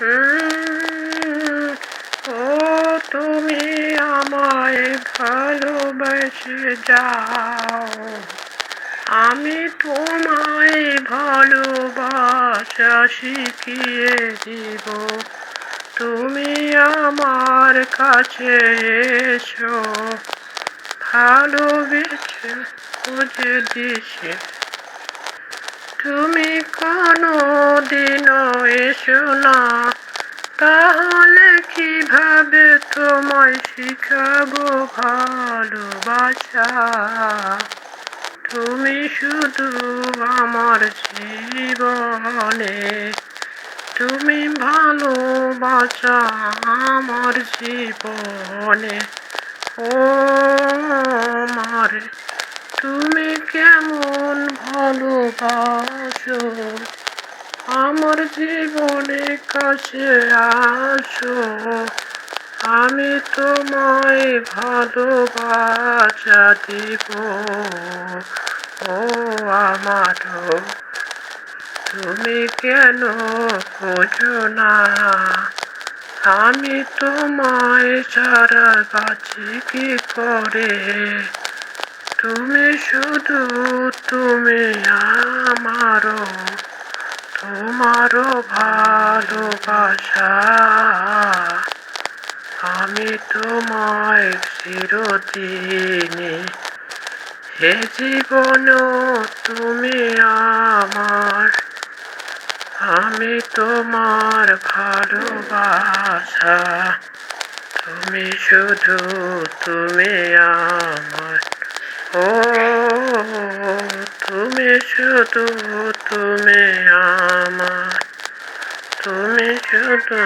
উম, ও তুমি আমায় ভালোবেসে যাও। আমি তোমায় ভালোবাসা শিখিয়ে দিব। তুমি আমার কাছে এসো। ভালোবেসে খুঁজে দিছে তুমি কোনো দিনও এসো না। তাহলে কীভাবে তোমায় শিখাবো ভালোবাসা? তুমি শুধু আমার জীবনে, তুমি ভালোবাসা আমার জীবনে। ও মারে তুমি কেমন ভালোবাসো? আমার জীবনে কাছে আসো। আমি তোমায় ভালোবাসা দিব। ও আমার, তুমি কেন খোঁজো না? আমি তোমায় ছাড়া বাঁচি কি করে? তুমি শুধু তুমি আমারও, তোমারও ভালোবাসা। আমি তোমায় চিরদিনই হে জীবন তুমি আমার। আমি তোমার ভালোবাসা, তুমি শুধু তুমি আমার ও তুমি শুধু তুমি আমার তুমি শুধু